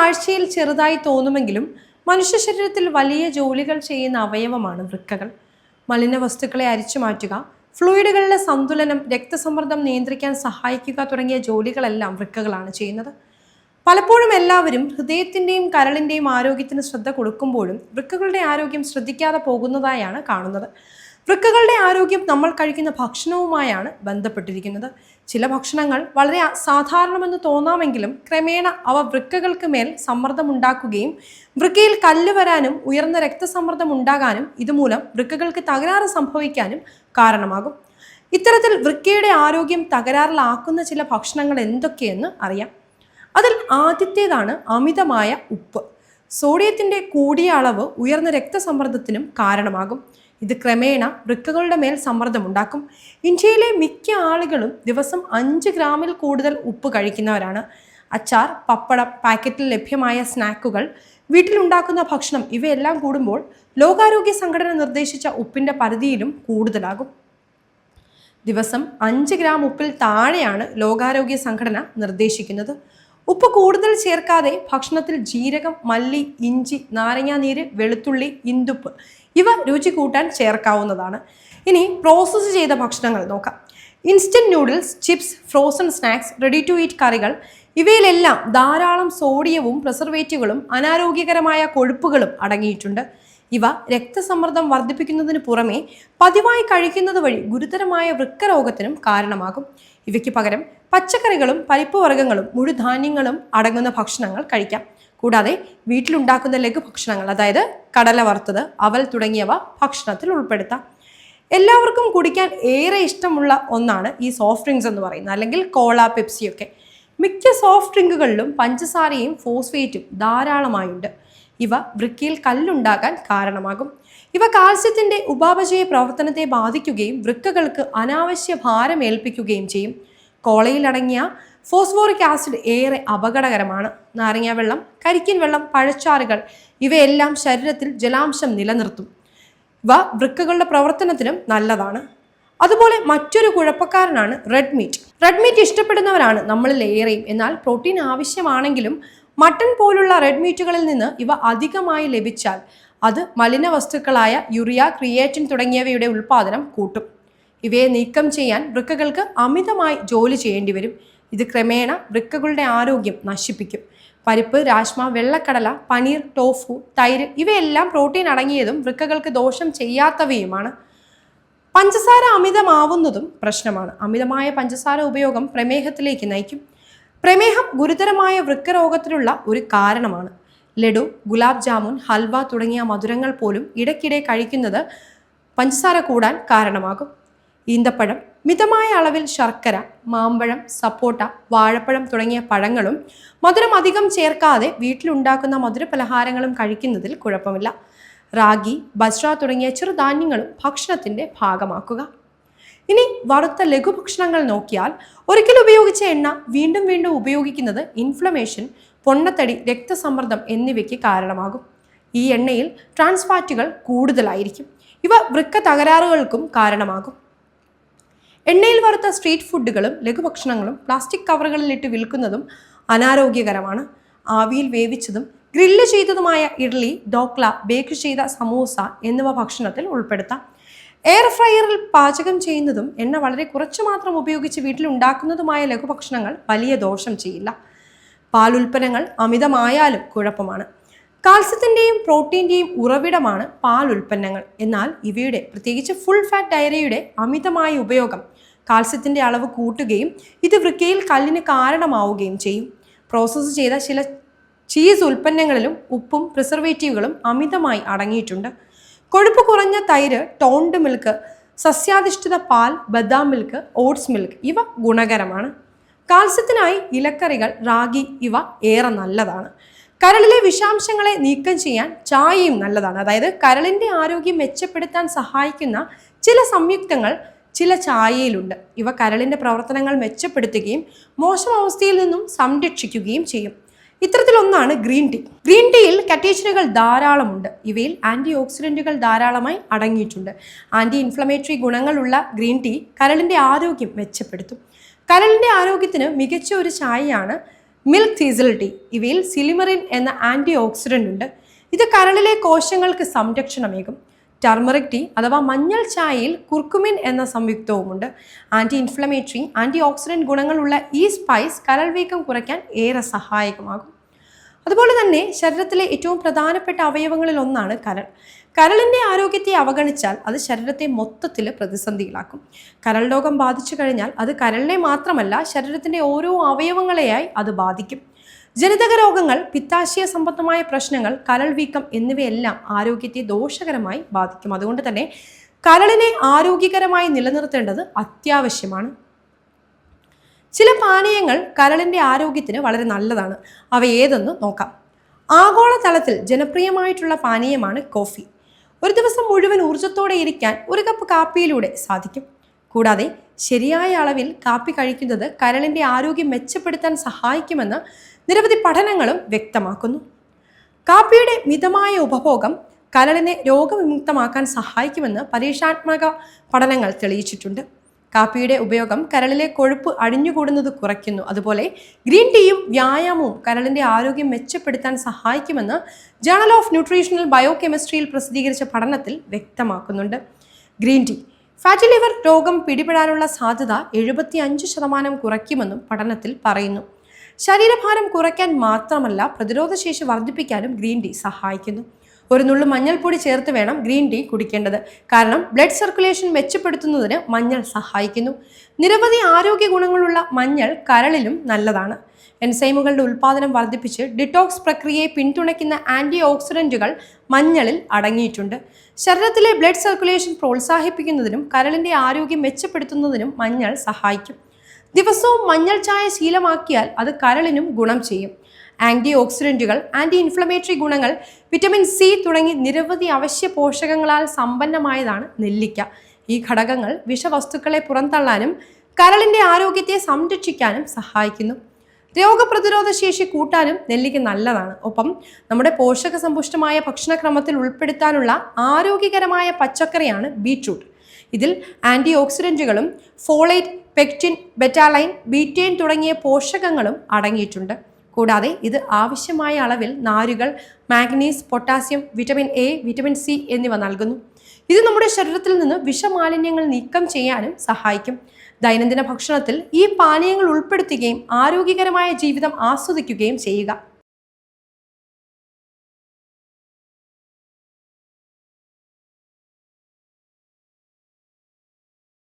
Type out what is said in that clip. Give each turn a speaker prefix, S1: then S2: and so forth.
S1: കാഴ്ചയിൽ ചെറുതായി തോന്നുമെങ്കിലും മനുഷ്യ ശരീരത്തിൽ വലിയ ജോലികൾ ചെയ്യുന്ന അവയവമാണ് വൃക്കകൾ. മലിന വസ്തുക്കളെ അരിച്ചു മാറ്റുക ഫ്ലൂയിഡുകളിലെ സന്തുലനം രക്തസമ്മർദ്ദം നിയന്ത്രിക്കാൻ സഹായിക്കുക തുടങ്ങിയ ജോലികളെല്ലാം വൃക്കകളാണ് ചെയ്യുന്നത്. പലപ്പോഴും എല്ലാവരും ഹൃദയത്തിന്റെയും കരളിന്റെയും ആരോഗ്യത്തിന് ശ്രദ്ധ കൊടുക്കുമ്പോഴും വൃക്കകളുടെ ആരോഗ്യം ശ്രദ്ധിക്കാതെ പോകുന്നതായാണ് കാണുന്നത്. വൃക്കകളുടെ ആരോഗ്യം നമ്മൾ കഴിക്കുന്ന ഭക്ഷണവുമായാണ് ബന്ധപ്പെട്ടിരിക്കുന്നത്. ചില ഭക്ഷണങ്ങൾ വളരെ സാധാരണമെന്ന് തോന്നാമെങ്കിലും ക്രമേണ അവ വൃക്കകൾക്ക് മേൽ സമ്മർദ്ദം ഉണ്ടാക്കുകയും വൃക്കയിൽ കല്ല് വരാനും ഉയർന്ന രക്തസമ്മർദ്ദം ഉണ്ടാകാനും ഇതുമൂലം വൃക്കകൾക്ക് തകരാറ് സംഭവിക്കാനും കാരണമാകും. ഇത്തരത്തിൽ വൃക്കയുടെ ആരോഗ്യം തകരാറിലാക്കുന്ന ചില ഭക്ഷണങ്ങൾ എന്തൊക്കെയെന്ന് അറിയാം. അതിൽ ആദ്യത്തേതാണ് അമിതമായ ഉപ്പ്. സോഡിയത്തിന്റെ കൂടിയ അളവ് ഉയർന്ന രക്തസമ്മർദ്ദത്തിനും കാരണമാകും. ഇത് ക്രമേണ വൃക്കകളുടെ മേൽ സമ്മർദ്ദമുണ്ടാക്കും ഇന്ത്യയിലെ മിക്ക ആളുകളും ദിവസം അഞ്ച് ഗ്രാമിൽ കൂടുതൽ ഉപ്പ് കഴിക്കുന്നവരാണ്. അച്ചാർ പപ്പടം പാക്കറ്റിൽ ലഭ്യമായ സ്നാക്കുകൾ വീട്ടിലുണ്ടാക്കുന്ന ഭക്ഷണം ഇവയെല്ലാം കൂടുമ്പോൾ ലോകാരോഗ്യ സംഘടന നിർദ്ദേശിച്ച ഉപ്പിന്റെ പരിധിയിലും കൂടുതലാകും. ദിവസം അഞ്ച് ഗ്രാം ഉപ്പിൽ താഴെയാണ് ലോകാരോഗ്യ സംഘടന നിർദ്ദേശിക്കുന്നത്. ഉപ്പ് കൂടുതൽ ചേർക്കാതെ ഭക്ഷണത്തിൽ ജീരകം മല്ലി ഇഞ്ചി നാരങ്ങാനീര് വെളുത്തുള്ളി ഇന്തുപ്പ് ഇവ രുചി കൂട്ടാൻ ചേർക്കാവുന്നതാണ്. ഇനി പ്രോസസ്സ് ചെയ്ത ഭക്ഷണങ്ങൾ നോക്കാം. Instant noodles chips frozen snacks ready to eat കറികൾ ഇവയിലെല്ലാം ധാരാളം സോഡിയവും പ്രിസർവേറ്റീവുകളും അനാരോഗ്യകരമായ കൊഴുപ്പുകളും അടങ്ങിയിട്ടുണ്ട്. ഇവ രക്തസമ്മർദ്ദം വർദ്ധിപ്പിക്കുന്നതിന് പുറമെ പതിവായി കഴിക്കുന്നത് വഴി ഗുരുതരമായ വൃക്കരോഗത്തിനും കാരണമാകും. ഇവയ്ക്ക് പകരം പച്ചക്കറികളും പരിപ്പ് വർഗങ്ങളും മുഴുധാന്യങ്ങളും അടങ്ങുന്ന ഭക്ഷണങ്ങൾ കഴിക്കാം. കൂടാതെ വീട്ടിലുണ്ടാക്കുന്ന ലഘുഭക്ഷണങ്ങൾ അതായത് കടല വറുത്തത് അവൽ തുടങ്ങിയവ ഭക്ഷണത്തിൽ ഉൾപ്പെടുത്താം. എല്ലാവർക്കും കുടിക്കാൻ ഏറെ ഇഷ്ടമുള്ള ഒന്നാണ് ഈ സോഫ്റ്റ് ഡ്രിങ്ക്സ് എന്ന് പറയുന്നത് അല്ലെങ്കിൽ കോള പെപ്സിയൊക്കെ മിക്ക സോഫ്റ്റ് ഡ്രിങ്കുകളിലും പഞ്ചസാരയും ഫോസ്ഫേറ്റും ധാരാളമായുണ്ട്. ഇവ വൃക്കയിൽ കല്ലുണ്ടാകാൻ കാരണമാകും. ഇവ കാൽസ്യത്തിന്റെ ഉപാപചയ പ്രവർത്തനത്തെ ബാധിക്കുകയും വൃക്കകൾക്ക് അനാവശ്യ ഭാരം ഏൽപ്പിക്കുകയും ചെയ്യും. കോളയിൽ അടങ്ങിയ ഫോസ്ഫോറിക് ആസിഡ് ഏറെ അപകടകരമാണ്. നാരങ്ങ വെള്ളം കരിക്കിൻ വെള്ളം പഴച്ചാറുകൾ ഇവയെല്ലാം ശരീരത്തിൽ ജലാംശം നിലനിർത്തും. ഇവ വൃക്കകളുടെ പ്രവർത്തനത്തിനും നല്ലതാണ്. അതുപോലെ മറ്റൊരു കുഴപ്പക്കാരനാണ് റെഡ് മീറ്റ്. റെഡ് മീറ്റ് ഇഷ്ടപ്പെടുന്നവരാണ് നമ്മളിൽ ഏറെയും. എന്നാൽ പ്രോട്ടീൻ ആവശ്യമാണെങ്കിലും മട്ടൺ പോലുള്ള റെഡ് മീറ്റുകളിൽ നിന്ന് ഇവ അധികമായി ലഭിച്ചാൽ അത് മലിന വസ്തുക്കളായ യുറിയ ക്രിയേറ്റിൻ തുടങ്ങിയവയുടെ ഉൽപ്പാദനം കൂട്ടും. ഇവയെ നീക്കം ചെയ്യാൻ വൃക്കകൾക്ക് അമിതമായി ജോലി ചെയ്യേണ്ടി വരും. ഇത് ക്രമേണ വൃക്കകളുടെ ആരോഗ്യം നശിപ്പിക്കും. പരിപ്പ് രാജ്മ വെള്ളക്കടല പനീർ ടോഫു തൈര് ഇവയെല്ലാം പ്രോട്ടീൻ അടങ്ങിയതും വൃക്കകൾക്ക് ദോഷം ചെയ്യാത്തവയുമാണ്. പഞ്ചസാര അമിതമാവുന്നതും പ്രശ്നമാണ്. അമിതമായ പഞ്ചസാര ഉപയോഗം പ്രമേഹത്തിലേക്ക് നയിക്കും. പ്രമേഹം ഗുരുതരമായ വൃക്കരോഗത്തിനുള്ള ഒരു കാരണമാണ്. ലഡു ഗുലാബ് ജാമുൻ ഹൽവ തുടങ്ങിയ മധുരങ്ങൾ പോലും ഇടയ്ക്കിടെ കഴിക്കുന്നത് പഞ്ചസാര കൂടാൻ കാരണമാകും. ഈന്തപ്പഴം മിതമായ അളവിൽ ശർക്കര മാമ്പഴം സപ്പോട്ട വാഴപ്പഴം തുടങ്ങിയ പഴങ്ങളും മധുരം അധികം ചേർക്കാതെ വീട്ടിലുണ്ടാക്കുന്ന മധുരപലഹാരങ്ങളും കഴിക്കുന്നതിൽ കുഴപ്പമില്ല. റാഗി ബജ്ര തുടങ്ങിയ ചെറുധാന്യങ്ങളും ഭക്ഷണത്തിന്റെ ഭാഗമാക്കുക. ഇനി വറുത്ത ലഘുഭക്ഷണങ്ങൾ നോക്കിയാൽ ഒരിക്കൽ ഉപയോഗിച്ച എണ്ണ വീണ്ടും വീണ്ടും ഉപയോഗിക്കുന്നത് ഇൻഫ്ലമേഷൻ പൊണ്ണത്തടി രക്തസമ്മർദ്ദം എന്നിവയ്ക്ക് കാരണമാകും. ഈ എണ്ണയിൽ ട്രാൻസ്ഫാറ്റുകൾ കൂടുതലായിരിക്കും. ഇവ വൃക്ക തകരാറുകൾക്കും കാരണമാകും. എണ്ണയിൽ വറുത്ത സ്ട്രീറ്റ് ഫുഡുകളും ലഘുഭക്ഷണങ്ങളും പ്ലാസ്റ്റിക് കവറുകളിലിട്ട് വിൽക്കുന്നതും അനാരോഗ്യകരമാണ്. ആവിയിൽ വേവിച്ചതും ഗ്രില്ല് ചെയ്തതുമായ ഇഡ്ലി ഡോക്ല ബേക്ക് ചെയ്ത സമൂസ എന്നിവ ഭക്ഷണത്തിൽ ഉൾപ്പെടുത്താം. എയർ ഫ്രയറിൽ പാചകം ചെയ്യുന്നതും എണ്ണ വളരെ കുറച്ച് മാത്രം ഉപയോഗിച്ച് വീട്ടിൽ ഉണ്ടാക്കുന്നതുമായ ലഘുഭക്ഷണങ്ങൾ വലിയ ദോഷം ചെയ്യില്ല. പാലുൽപ്പന്നങ്ങൾ അമിതമായാലും കുഴപ്പമാണ്. കാൽസ്യത്തിന്റെയും പ്രോട്ടീന്റെയും ഉറവിടമാണ് പാൽ ഉൽപ്പന്നങ്ങൾ. എന്നാൽ ഇവയുടെ പ്രത്യേകിച്ച് ഫുൾ ഫാറ്റ് ഡയറിയുടെ അമിതമായ ഉപയോഗം കാൽസ്യത്തിന്റെ അളവ് കൂട്ടുകയും ഇത് വൃക്കയിൽ കല്ലിന് കാരണമാവുകയും ചെയ്യും. പ്രോസസ്സ് ചെയ്ത ചില ചീസ് ഉൽപ്പന്നങ്ങളിലും ഉപ്പും പ്രിസർവേറ്റീവുകളും അമിതമായി അടങ്ങിയിട്ടുണ്ട്. കൊഴുപ്പ് കുറഞ്ഞ തൈര് ടോണ്ട് മിൽക്ക് സസ്യാധിഷ്ഠിത പാൽ ബദാം മിൽക്ക് ഓട്സ് മിൽക്ക് ഇവ ഗുണകരമാണ്. കാൽസ്യത്തിനായി ഇലക്കറികൾ റാഗി ഇവ ഏറെ നല്ലതാണ്. കരളിലെ വിഷാംശങ്ങളെ നീക്കം ചെയ്യാൻ ചായയും നല്ലതാണ്. അതായത് കരളിന്റെ ആരോഗ്യം മെച്ചപ്പെടുത്താൻ സഹായിക്കുന്ന ചില സംയുക്തങ്ങൾ ചില ചായയിലുണ്ട്. ഇവ കരളിന്റെ പ്രവർത്തനങ്ങൾ മെച്ചപ്പെടുത്തുകയും മോശം അവസ്ഥയിൽ നിന്നും സംരക്ഷിക്കുകയും ചെയ്യും. ഇത്തരത്തിലൊന്നാണ് ഗ്രീൻ ടീ. ഗ്രീൻ ടീയിൽ കറ്റേഷനുകൾ ധാരാളമുണ്ട്. ഇവയിൽ ആന്റി ഓക്സിഡന്റുകൾ ധാരാളമായി അടങ്ങിയിട്ടുണ്ട്. ആന്റി ഇൻഫ്ലമേറ്ററി ഗുണങ്ങളുള്ള ഗ്രീൻ ടീ കരളിന്റെ ആരോഗ്യം മെച്ചപ്പെടുത്തും. കരളിന്റെ ആരോഗ്യത്തിന് മികച്ച ഒരു ചായയാണ് മിൽക്ക് തീസൽ ടീ. ഇവയിൽ സിലിമറിൻ എന്ന ആന്റി ഓക്സിഡന്റ് ഉണ്ട്. ഇത് കരളിലെ കോശങ്ങൾക്ക് സംരക്ഷണമേകും. ടർമറിക് ടീ അഥവാ മഞ്ഞൾ ചായയിൽ കുർക്കുമിൻ എന്ന സംയുക്തവുമുണ്ട്. ആന്റി ഇൻഫ്ലമേറ്ററി ആന്റി ഓക്സിഡന്റ് ഗുണങ്ങളുള്ള ഈ സ്പൈസ് കരൾ വീക്കം കുറയ്ക്കാൻ ഏറെ സഹായകമാകും. അതുപോലെ തന്നെ ശരീരത്തിലെ ഏറ്റവും പ്രധാനപ്പെട്ട അവയവങ്ങളിൽ ഒന്നാണ് കരൾ. കരളിന്റെ ആരോഗ്യത്തെ അവഗണിച്ചാൽ അത് ശരീരത്തെ മൊത്തത്തിൽ പ്രതിസന്ധിയിലാക്കും. കരൾ രോഗം ബാധിച്ചു കഴിഞ്ഞാൽ അത് കരളിനെ മാത്രമല്ല ശരീരത്തിന്റെ ഓരോ അവയവങ്ങളെയായി അത് ബാധിക്കും. ജനിതക രോഗങ്ങൾ പിത്താശയ സംബന്ധമായ പ്രശ്നങ്ങൾ കരൾ വീക്കം എന്നിവയെല്ലാം ആരോഗ്യത്തെ ദോഷകരമായി ബാധിക്കും. അതുകൊണ്ട് തന്നെ കരളിനെ ആരോഗ്യകരമായി നിലനിർത്തേണ്ടത് അത്യാവശ്യമാണ്. ചില പാനീയങ്ങൾ കരളിന്റെ ആരോഗ്യത്തിന് വളരെ നല്ലതാണ്. അവ ഏതെന്ന് നോക്കാം. ആഗോളതലത്തിൽ ജനപ്രിയമായിട്ടുള്ള പാനീയമാണ് കോഫി. ഒരു ദിവസം മുഴുവൻ ഊർജത്തോടെ ഇരിക്കാൻ ഒരു കപ്പ് കാപ്പിയിലൂടെ സാധിക്കും. കൂടാതെ ശരിയായ അളവിൽ കാപ്പി കഴിക്കുന്നത് കരളിന്റെ ആരോഗ്യം മെച്ചപ്പെടുത്താൻ സഹായിക്കുമെന്ന് നിരവധി പഠനങ്ങളും വ്യക്തമാക്കുന്നു. കാപ്പിയുടെ മിതമായ ഉപഭോഗം കരളിനെ രോഗവിമുക്തമാക്കാൻ സഹായിക്കുമെന്ന് പരീക്ഷാത്മക പഠനങ്ങൾ തെളിയിച്ചിട്ടുണ്ട്. കാപ്പിയുടെ ഉപയോഗം കരളിലെ കൊഴുപ്പ് അടിഞ്ഞുകൂടുന്നത് കുറയ്ക്കുന്നു. അതുപോലെ ഗ്രീൻ ടീയും വ്യായാമവും കരളിന്റെ ആരോഗ്യം മെച്ചപ്പെടുത്താൻ സഹായിക്കുമെന്ന് ജേണൽ ഓഫ് ന്യൂട്രീഷണൽ ബയോകെമിസ്ട്രിയിൽ പ്രസിദ്ധീകരിച്ച പഠനത്തിൽ വ്യക്തമാക്കുന്നുണ്ട്. ഗ്രീൻ ടീ ഫാറ്റി ലിവർ രോഗം പിടിപെടാനുള്ള സാധ്യത എഴുപത്തി അഞ്ച് ശതമാനം കുറയ്ക്കുമെന്നും പഠനത്തിൽ പറയുന്നു. ശരീരഭാരം കുറയ്ക്കാൻ മാത്രമല്ല പ്രതിരോധശേഷി വർദ്ധിപ്പിക്കാനും ഗ്രീൻ ടീ സഹായിക്കുന്നു. ഒരു നുള്ളു മഞ്ഞൾപ്പൊടി ചേർത്ത് വേണം ഗ്രീൻ ടീ കുടിക്കേണ്ടത്. കാരണം ബ്ലഡ് സർക്കുലേഷൻ മെച്ചപ്പെടുത്തുന്നതിന് മഞ്ഞൾ സഹായിക്കുന്നു. നിരവധി ആരോഗ്യ ഗുണങ്ങളുള്ള മഞ്ഞൾ കരളിലും നല്ലതാണ്. എൻസൈമുകളുടെ ഉൽപ്പാദനം വർദ്ധിപ്പിച്ച് ഡിറ്റോക്സ് പ്രക്രിയയെ പിന്തുണയ്ക്കുന്ന ആന്റി ഓക്സിഡന്റുകൾ മഞ്ഞളിൽ അടങ്ങിയിട്ടുണ്ട്. ശരീരത്തിലെ ബ്ലഡ് സർക്കുലേഷൻ പ്രോത്സാഹിപ്പിക്കുന്നതിനും കരളിന്റെ ആരോഗ്യം മെച്ചപ്പെടുത്തുന്നതിനും മഞ്ഞൾ സഹായിക്കും. ദിവസവും മഞ്ഞൾ ചായ ശീലമാക്കിയാൽ അത് കരളിനും ഗുണം ചെയ്യും. ആന്റി ഓക്സിഡന്റുകൾ ആന്റി ഇൻഫ്ലമേറ്ററി ഗുണങ്ങൾ വിറ്റമിൻ സി തുടങ്ങി നിരവധി അവശ്യ പോഷകങ്ങളാൽ സമ്പന്നമായതാണ് നെല്ലിക്ക. ഈ ഘടകങ്ങൾ വിഷവസ്തുക്കളെ പുറന്തള്ളാനും കരളിന്റെ ആരോഗ്യത്തെ സംരക്ഷിക്കാനും സഹായിക്കുന്നു. രോഗപ്രതിരോധ ശേഷി കൂട്ടാനും നെല്ലിക്ക നല്ലതാണ്. ഒപ്പം നമ്മുടെ പോഷക സമ്പുഷ്ടമായ ഭക്ഷണക്രമത്തിൽ ഉൾപ്പെടുത്താനുള്ള ആരോഗ്യകരമായ പച്ചക്കറിയാണ് ബീട്രൂട്ട് ഇതിൽ ആന്റി ഓക്സിഡന്റുകളും ഫോളേറ്റ് പെക്റ്റിൻ ബെറ്റാലൈൻ ബീറ്റൈൻ തുടങ്ങിയ പോഷകങ്ങളും അടങ്ങിയിട്ടുണ്ട്. കൂടാതെ ഇത് ആവശ്യമായ അളവിൽ നാരുകൾ മാഗ്നീസ് potassium vitamin A vitamin C എന്നിവ നൽകുന്നു. ഇത് നമ്മുടെ ശരീരത്തിൽ നിന്ന് വിഷമാലിന്യങ്ങൾ നീക്കം ചെയ്യാനും സഹായിക്കും. ദൈനംദിന ഭക്ഷണത്തിൽ ഈ പാനീയങ്ങൾ ഉൾപ്പെടുത്തുകയും ആരോഗ്യകരമായ ജീവിതം ആസ്വദിക്കുകയും ചെയ്യുക.